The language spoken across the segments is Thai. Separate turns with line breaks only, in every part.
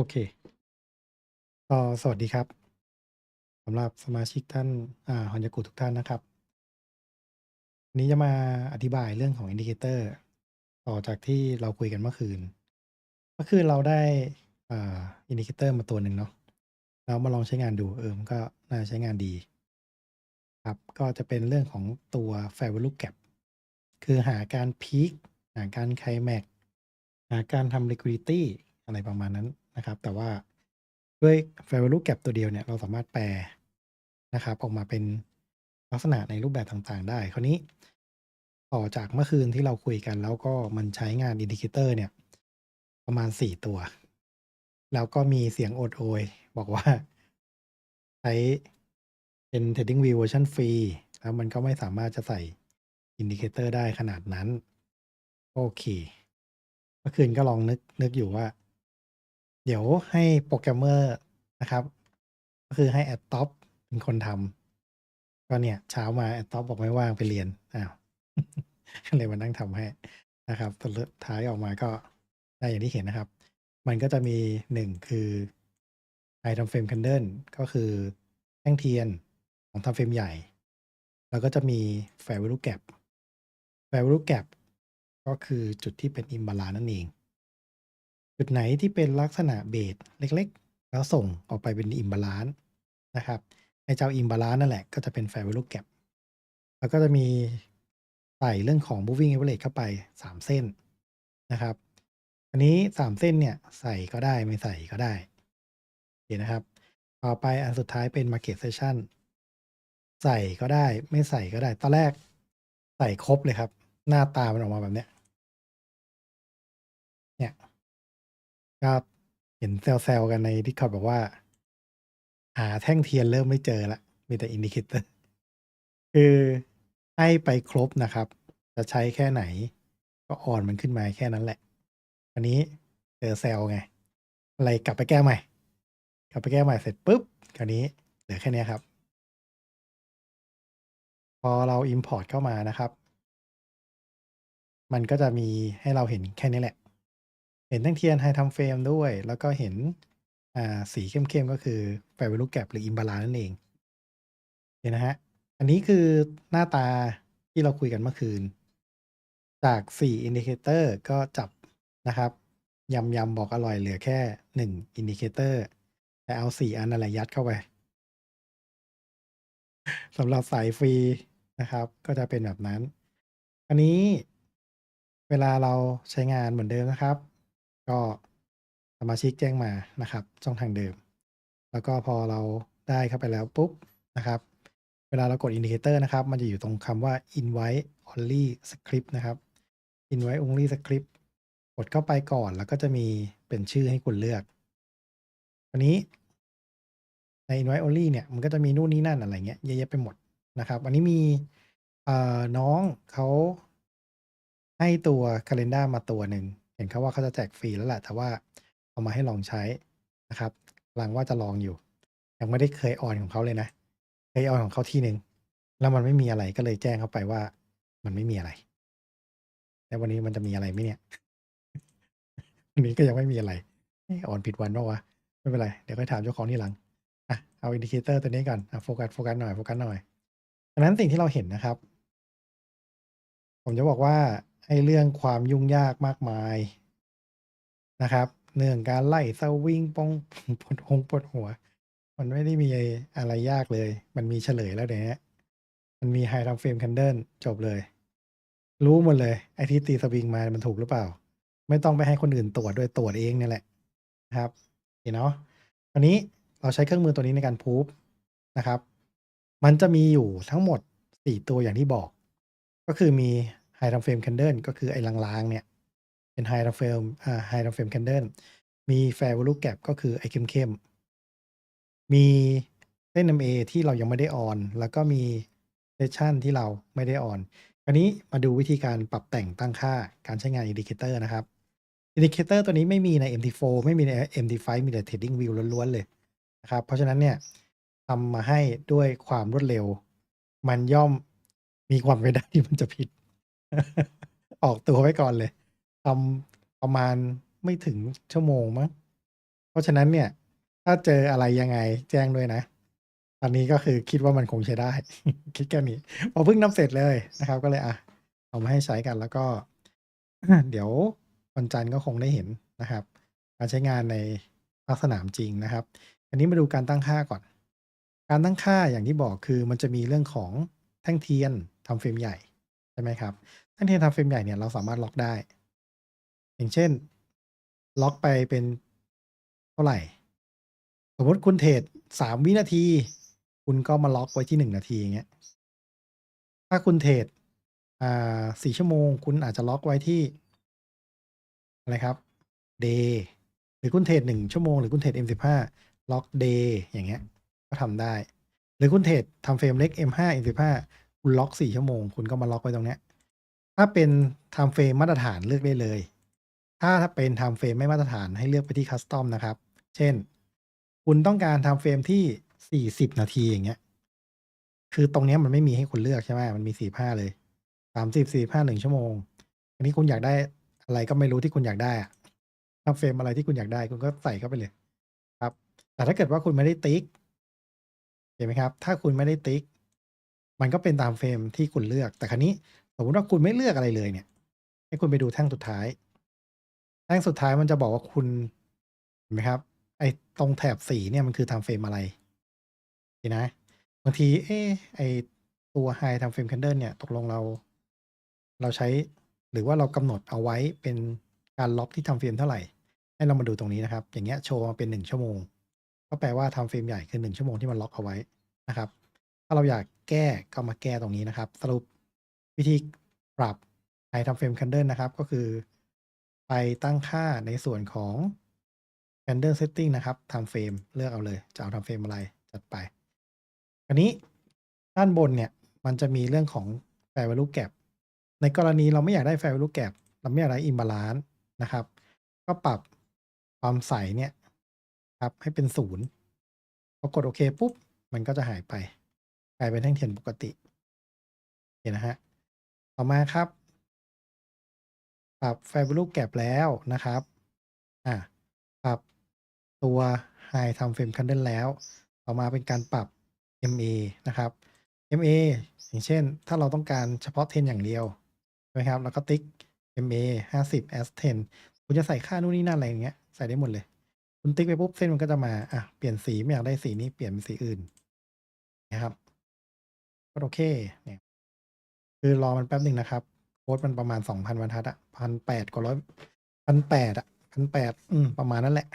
โอเคก็สวัสดีครับสำหรับสมาชิกท่านอ่า Honyaku ทุกท่านนะครับวันนี้จะมาอธิบายเรื่องของ Indicator ต่อจากที่เราคุยกันเมื่อคืน เมื่อคืนเราได้อ่า Indicator มาตัวหนึ่งเนาะแล้วมาลองใช้งานดูเออมันก็น่าใช้งานดี ครับก็จะเป็นเรื่องของตัว Fair Value Gap คือหาการพีกหาการไคลแม็กหาการทำ Liquidity อะไรประมาณนั้น นะครับ แต่ว่าด้วย Fair Value Gap ตัวเดียวเนี่ยเราสามารถแปลนะครับ ออกมาเป็นลักษณะในรูปแบบต่างๆ ได้ คราวนี้ต่อจากเมื่อคืนที่เราคุยกัน แล้วก็มันใช้งาน Indicator เนี่ย ประมาณ4ตัว แล้วก็มีเสียงโอดโอย บอกว่าใช้เป็น TradingView เวอร์ชันฟรีแล้วมันก็ไม่สามารถจะใส่ Indicator ได้ขนาดนั้น โอเค เมื่อคืนก็ลองนึกนึกอยู่ว่า ดี๋ยวให้โปรแกรมเมอร์นะครับ ก็คือให้ Adtop เป็นคนทำก็เนี่ย เช้ามา Adtop บอกไม่ว่างไปเรียนอ้าวเลยมานั่งทำให้นะครับสรุปท้ายออกมาก็ได้อย่างที่เห็นนะครับ มันก็จะมี1คือ High Time Frame Candle ก็คือแท่งเทียนของ Time Frame ใหญ่ แล้วก็จะมี Fair Value Gap Fair Value Gap ก็คือจุดที่เป็น Imbalance นั่นเอง จุดไหนที่เป็นลักษณะเบสเล็กๆ แล้วส่งออกไปเป็น Imbalance นะครับไอเจ้า Imbalance นั่นแหละก็จะเป็น Fair Value Gap แล้วก็จะมีใส่เรื่องของ Moving Average เข้าไป 3 เส้นนะครับ อันนี้ 3 เส้นเนี่ยใส่ก็ได้ไม่ใส่ก็ได้โอเคนะครับ ต่อไปอันสุดท้ายเป็น Market Session ใส่ก็ได้ไม่ใส่ก็ได้ ตอนแรกใส่ครบเลยครับ หน้าตามันออกมาแบบเนี้ย ก็เห็นแซวๆกันใน Discord บอกว่า หาแท่งเทียนเริ่มไม่เจอล้วมีแต่ Indicator คือให้ไปครบนะครับ จะใช้แค่ไหน ก็อ่อนมันขึ้นมาแค่นั้นแหละ อันนี้เจอแซวไง อะไรกลับไปแก้ใหม่ กลับไปแก้ใหม่เสร็จปุ๊บ คราวนี้เหลือแค่นี้ครับ พอเรา Import เข้ามานะครับ มันก็จะมีให้เราเห็นแค่นี้แหละ เห็นแท่งเทียน High Time Frame ด้วย แล้วก็เห็นอ่าสีเข้มๆก็คือ Fair Value Gap หรือ Imbalance นั่นเองโอเคนะครับอันนี้คือหน้าตาที่เราคุยกันเมื่อคืน จาก4 Indicator ก็จับนะครับยำๆบอกอร่อยเหลือแค่1 Indicator แต่เอา 4 อันนั่นแหละยัดเข้าไปสำหรับสายฟรีนะครับ ก็จะเป็นแบบนั้น อันนี้เวลาเราใช้งานเหมือนเดิมนะครับ ก็สมาชิกแจ้งมานะครับ ช่องทางเดิม แล้วก็พอเราได้เข้าไปแล้วปุ๊บนะครับ เวลาเรากด Indicator นะครับ มันจะอยู่ตรงคำว่า Invite Only Script นะครับ Invite Only Script กดเข้าไปก่อนแล้วก็จะมีเป็นชื่อให้คุณเลือกอันนี้ใน Invite Only เนี่ย มันก็จะมีนู่นนี่นั่นอะไรเงี้ยเยอะแยะไปหมดนะครับอันนี้มีน้องเขาให้ตัว Calendar มาตัวหนึ่ง ห็นเขาว่าเขาจะแจกฟรีแล้วแหละ แต่ว่าเอามาให้ลองใช้นะครับกำลังว่าจะลองอยู่ ยังไม่ได้เคยออนของเขาเลยนะ เคยออนของเขาทีหนึ่งแล้วมันไม่มีอะไรก็เลยแจ้งเขาไปว่า มันไม่มีอะไร แล้ววันนี้มันจะมีอะไรไหมเนี่ย?วันนี้ก็ยังไม่มีอะไรออนผิดวันเปล่าวะ?ไม่เป็นไร เดี๋ยวค่อยถามเจ้าของทีหลังอะเอา Indicator ตัวนี้ก่อนอะโฟกัสโฟกัสหน่อยโฟกัสหน่อยดังนั้นสิ่งที่เราเห็นนะครับ ผมจะบอกว่าไอ้เรื่องความยุ่งยากมากมาย นะครับเรื่องการไล่สวิงปงปวดหงปวดหัว มันไม่ได้มีอะไรยากเลย มันมีเฉลยแล้วเดี๋ยวนี้ยมันมี High Time Frame Candle จบเลย รู้หมดเลย ไอที่ตีสวิงมามันถูกหรือเปล่า ไม่ต้องไปให้คนอื่นตรวจด้วยตรวจเองเนี่ยแหละนะครับโอเคเนาะคราวนี้เราใช้เครื่องมือตัวนี้ในการ Proof นะครับ มันจะมีอยู่ทั้งหมด4ตัวอย่างที่บอก ก็คือมี High Time Frame Candle ก็คือไอ้ลางๆเนี่ย เป็น High Time Frame อ่า High Time Frame Candle มี Fair Value Gap ก็คือไอเข้มเข้มมีเส้น MA ที่เรายังไม่ได้ออน แล้วก็มี Session ที่เราไม่ได้ออนคราวนี้มาดูวิธีการปรับแต่งตั้งค่าการใช้งาน Indicator นะครับ Indicator ตัวนี้ไม่มีใน MT4 ไม่มีใน MT5 มีแต่ TradingView ล้วนๆเลยนะครับเพราะฉะนั้นเนี่ยทำมาให้ด้วยความรวดเร็ว มันย่อมมีความเป็นไปได้ที่มันจะผิด ออกตัวไว้ก่อนเลย ทำประมาณไม่ถึงชั่วโมงมั้งก็ราะฉะนั้นเนี่ย ถ้าเจออะไรยังไงแจ้งด้วยนะ ตอนนี้ก็คือคิดว่ามันคงใช้ได้ คิดแค่นี้พอเพิ่งนำเสร็จเลยนะครับ ก็เลยอะเอามาให้ใช้กันแล้วก็ เดี๋ยววันจันทร์ก็คงได้เห็นนะครับ การใช้งานในภาคสนามจริงนะครับ อันนี้มาดูการตั้งค่าก่อน การตั้งค่าอย่างที่บอกคือมันจะมีเรื่องของแท่งเทียนทำเฟรมใหญ่ใช่ไหมครับแท่งเทียนทำเฟรมใหญ่เนี่ยเราสามารถล็อกได้ อย่างเช่น ล็อกไปเป็นเท่าไหร่ สมมติคุณเทรดสามวินาที คุณก็มาล็อกไว้ที่หนึ่งนาทีอย่างเงี้ยถ้าคุณเทรดอ่าสี่ชั่วโมง คุณอาจจะล็อกไว้ที่อะไรครับ day หรือคุณเทรดหนึ่งชั่วโมง หรือคุณเทรด M15 ล็อก day อย่างเงี้ย ก็ทำได้ หรือคุณเทรดทำเฟรมเล็ก M5 M15 คุณล็อกสี่ชั่วโมง คุณก็มาล็อกไว้ตรงเนี้ย ถ้าเป็นทำเฟรมมาตรฐานเลือกได้เลย ถ้าถ้าเป็นทำเฟรมไม่มาตรฐานให้เลือกไปที่คัสตอมนะครับ เช่น คุณต้องการทำเฟรมที่ 40 นาทีอย่างเงี้ย คือตรงนี้มันไม่มีให้คุณเลือกใช่ไหมมันมี 45 เลย 30 45 1 ชั่วโมง อันนี้คุณอยากได้อะไรก็ไม่รู้ที่คุณอยากได้อะทำเฟรมอะไรที่คุณอยากได้คุณก็ใส่เข้าไปเลย ครับ แต่ถ้าเกิดว่าคุณไม่ได้ติ๊กเห็นไหมครับ ถ้าคุณไม่ได้ติ๊ก มันก็เป็นตามเฟรมที่คุณเลือก แต่ครนี้สมมติว่าคุณไม่เลือกอะไรเลยเนี่ย ให้คุณไปดูแท่งสุดท้าย แท่งสุดท้ายมันจะบอกว่าคุณเห็นไหมครับ ไอ้ตรงแถบสีเนี่ยมันคือทำเฟรมอะไรนะบางที เอ๊ไอตัว High Time Frame Candle เนี่ยตกลงเรา เราใช้หรือว่าเรากำหนดเอาไว้เป็นการล็อกที่ทำเฟรมเท่าไหร่ ให้เรามาดูตรงนี้นะครับ อย่างเงี้ยโชว์มาเป็น1ชั่วโมง ก็แปลว่าทำเฟรมใหญ่คือ1ชั่วโมงที่มันล็อกเอาไว้นะครับ ถ้าเราอยากแก้ก็มาแก้ตรงนี้นะครับ สรุปวิธีปรับ High Time Frame Candle นะครับ ก็คือ ไปตั้งค่าในส่วนของ Candle Setting นะครับ Time Frame เลือกเอาเลย จะเอา Time Frame อะไร จัดไป อันนี้ด้านบนเนี่ย มันจะมีเรื่องของ Fair Value Gap ในกรณีเราไม่อยากได้ Fair Value Gap เราไม่อยากได้ Imbalance นะครับ ก็ปรับความใสเนี่ยครับให้เป็น0พอกดโอเคปุ๊บ มันก็จะหายไป กลายเป็นแท่งเทียนปกติเห็นนะครับต่อมาครับ ปรับ Fair Value Gap แล้วนะครับอ่าปรับตัว High Time Frame Candle แล้ว ต่อมาเป็นการปรับ MA นะครับ MA อย่างเช่น ถ้าเราต้องการเฉพาะ 10 อย่างเดียวใช่ไหมครับ แล้วก็ติ๊ก MA 50 as 10คุณจะใส่ค่านู่นนี่นั่นอะไรอย่างเงี้ย ใส่ได้หมดเลย คุณติ๊กไปปุ๊บ เส้นมันก็จะมา อ่าเปลี่ยนสี ไม่อยากได้สีนี้ เปลี่ยนเป็นสีอื่น นะครับกดโอเค เนี่ย คือรอมันแป๊บหนึ่งนะครับ ดมันประมาณ2,000บรรทัดอะ1,800กว่าร้อย1,800อะ1,800อืมประมาณนั้นแหละ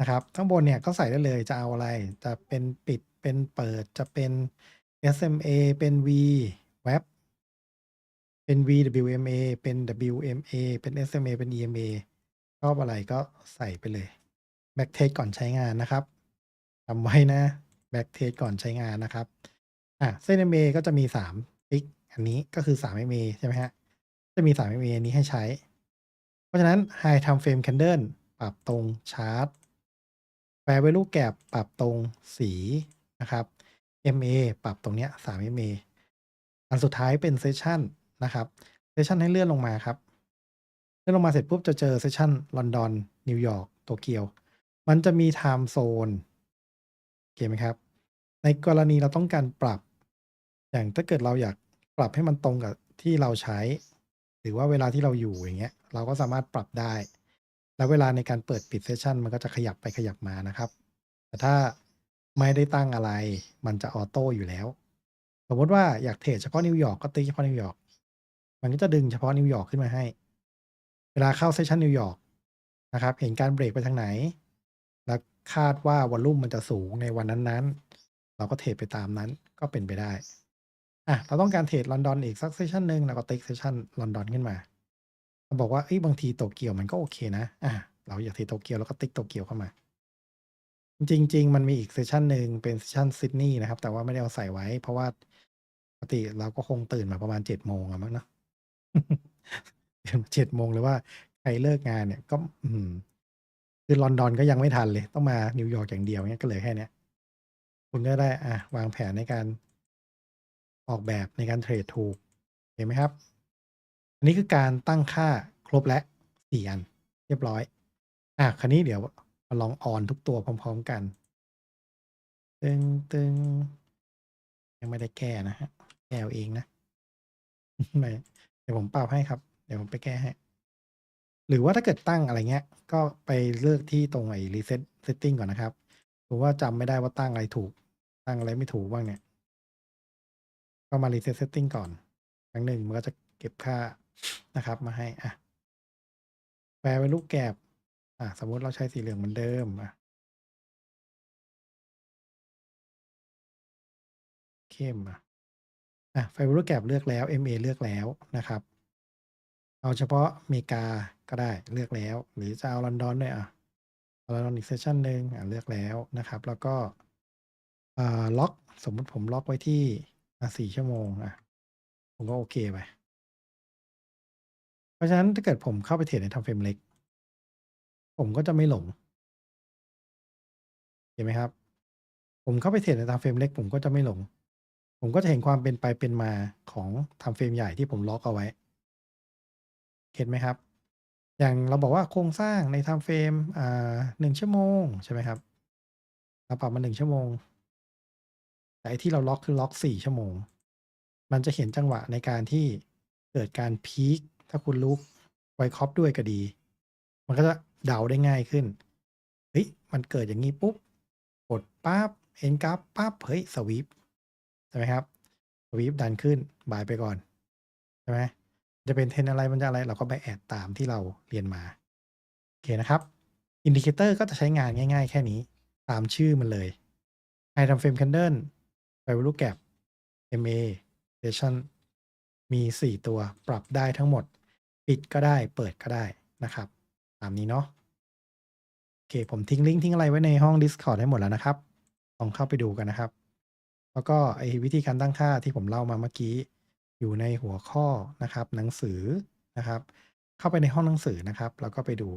นะครับข้างบนเนี่ยก็ใส่ได้เลยจะเอาอะไร จะเป็นปิดเป็นเปิดจะเป็น SMA เป็น V Wrap เป็น VWMA เป็น WMA เป็น SMA เป็น EMA ชอบอะไรก็ใส่ไปเลย Backtest ก่อนใช้งานนะครับจำไว้นะ Backtest ก่อนใช้งานนะครับ อ่าเส้น MA ก็จะมี3ติ๊ก อันนี้ก็คือ3 MA ใช่ไหมครับจะมี3 MA อันนี้ให้ใช้ เพราะฉะนั้น High Time Frame Candle ปรับตรงชาร์ต Fair Value Gap ปรับตรงสีนะครับ MA ปรับตรงเนี้ย3 MA อันสุดท้ายเป็น Session นะครับ Session ให้เลื่อนลงมาครับเลื่อนลงมาเสร็จปุ๊บจะเจอ Session ลอนดอนนิวยอร์กโตเกียว มันจะมี Time Zone โอเคไหมครับ ในกรณีเราต้องการปรับ อย่างถ้าเกิดเราอยาก ปรับให้มันตรงกับที่เราใช้ หรือว่าเวลาที่เราอยู่อย่างเงี้ย เราก็สามารถปรับได้ แล้วเวลาในการเปิดปิด Session มันก็จะขยับไปขยับมานะครับ แต่ถ้าไม่ได้ตั้งอะไร มันจะออโต้อยู่แล้ว สมมติว่าอยากเทรดเฉพาะนิวยอร์กก็ติ๊กเฉพาะนิวยอร์กมันก็จะดึงเฉพาะนิวยอร์กขึ้นมาให้ เวลาเข้า Session นิวยอร์กนะครับ เห็นการเบรกไปทางไหน แล้วคาดว่าวอลลุ่มมันจะสูงในวันนั้นๆ เราก็เทรดไปตามนั้นก็เป็นไปได้ อะเราต้องการเทรดลอนดอนอีกสัก Session หนึ่งเราก็ติ๊ก Session ลอนดอนขึ้นมาเราบอกว่าเฮ้ยบางทีโตเกียวมันก็โอเคนะอ่าเราอยากเทรดโตเกียวเราก็ติ๊กโตเกียวเข้ามา จริง ๆ มันมีอีก Session หนึ่งเป็น Session ซิดนีย์นะครับ แต่ว่าไม่ได้เอาใส่ไว้ เพราะว่าปกติเราก็คงตื่นมาประมาณ7โมงอะมั้งเนาะตื่นมา7โมงหรือว่าใครเลิกงานเนี่ยก็ อื้อฮือคือลอนดอนก็ยังไม่ทันเลย ต้องมานิวยอร์กอย่างเดียวเงี้ยก็เลือแค่เนี้ย คุณก็ได้อ่าวางแผนในการ ออกแบบในการเทรดถูกเห็นไหมครับ อันนี้คือการตั้งค่าครบแล้ว4อัน เรียบร้อย อ่าคราวนี้เดี๋ยวมาลองออนทุกตัวพร้อม ๆกัน ตึงๆยังไม่ได้แก้นะครับแก้เอาเองนะไม่เดี๋ยวผมปรับให้ครับ เดี๋ยวผมไปแก้ให้ หรือว่าถ้าเกิดตั้งอะไรเงี้ย ก็ไปเลือกที่ตรงไอ้ reset setting ก่อนนะครับผมว่าจำไม่ได้ว่าตั้งอะไรถูก ตั้งอะไรไม่ถูกบ้างเนี่ย ก็มา reset setting ก่อนครั้งหนึ่งมันก็จะเก็บค่านะครับมาให้อะแปลเป็นรูปแกบอ่าสมมุติเราใช้สีเหลืองเหมือนเดิมอะเข้มอะอะ Favorite Gap เลือกแล้ว MA เลือกแล้วนะครับ เอาเฉพาะอเมริกาก็ได้เลือกแล้ว หรือจะเอาลอนดอนด้วยอะเอาลอนดอนอีก session หนึ่งอ่าเลือกแล้วนะครับ แล้วก็อ่าล็อกสมมุติผมล็อกไว้ที่ อ่า4ชั่วโมงอะผมก็โอเคไป เพราะฉะนั้นถ้าเกิดผมเข้าไปเทรดใน time frame เล็ก ผมก็จะไม่หลง เห็นไหมครับ?ผมเข้าไปเทรดใน time frame เล็ก ผมก็จะไม่หลง ผมก็จะเห็นความเป็นไปเป็นมาของ time frame ใหญ่ที่ผมล็อกเอาไว้ เห็นไหมครับ?อย่างเราบอกว่าโครงสร้างใน time frame อ่า1ชั่วโมงใช่ไหมครับ?เราปรับมา1ชั่วโมง แต่ที่เราล็อกคือล็อก4ชั่วโมง มันจะเห็นจังหวะในการที่เกิดการพีกถ้าคุณรู้ Wyckoff ด้วยก็ดี มันก็จะเดาได้ง่ายขึ้น เฮ้ย มันเกิดอย่างงี้ปุ๊บ กดปั๊บเห็นกราฟปั๊บ เฮ้ย สวีปใช่ไหมครับ?สวีปดันขึ้นบายไปก่อน ใช่ไหม?จะเป็น Trend อะไร มันจะอะไร เราก็ Bias ตามที่เราเรียนมา โอเคนะครับ Indicator ก็จะใช้งานง่าย ๆ แค่นี้ ตามชื่อมันเลย High Time Frame Candle Value Gap MA Session มี 4 ตัวปรับได้ทั้งหมด ปิดก็ได้เปิดก็ได้นะครับ ตามนี้เนาะโอเค ผมทิ้งลิงก์ทิ้งอะไรไว้ในห้อง Discord ให้หมดแล้วนะครับ ลองเข้าไปดูกันนะครับ แล้วก็ไอ้วิธีการตั้งค่าที่ผมเล่ามาเมื่อกี้ อยู่ในหัวข้อนะครับ หนังสือนะครับ เข้าไปในห้องหนังสือนะครับ แล้วก็ไปดู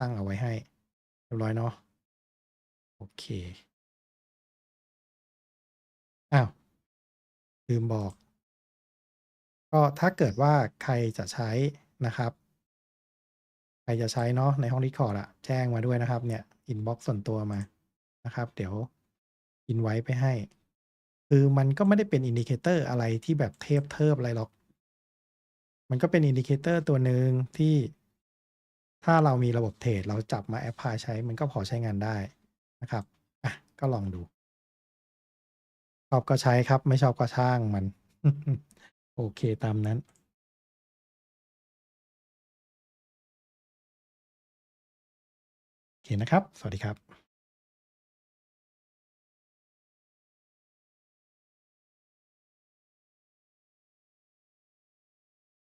ตั้งเอาไว้ให้เรียบร้อยเนาะโอเค ลืมบอก ก็ถ้าเกิดว่าใครจะใช้นะครับ ใครจะใช้เนาะในห้อง Discord อะแจ้งมาด้วยนะครับ เนี่ยอินบ็อกซ์ส่วนตัวมานะครับ เดี๋ยว invite ไปให้ คือมันก็ไม่ได้เป็น Indicator อร์อะไรที่แบบเทพเทิบอะไรหรอก มันก็เป็น Indicator ตัวหนึ่งที่ถ้าเรามีระบบเทรดเราจับมาแอปพลายใช้มันก็พอใช้งานได้นะครับ อะ ก็ลองดู อบก็ใช้ครับ ไม่ชอบก็ช่างมัน โอเคตามนั้น โอเคนะครับ สวัสดีครับ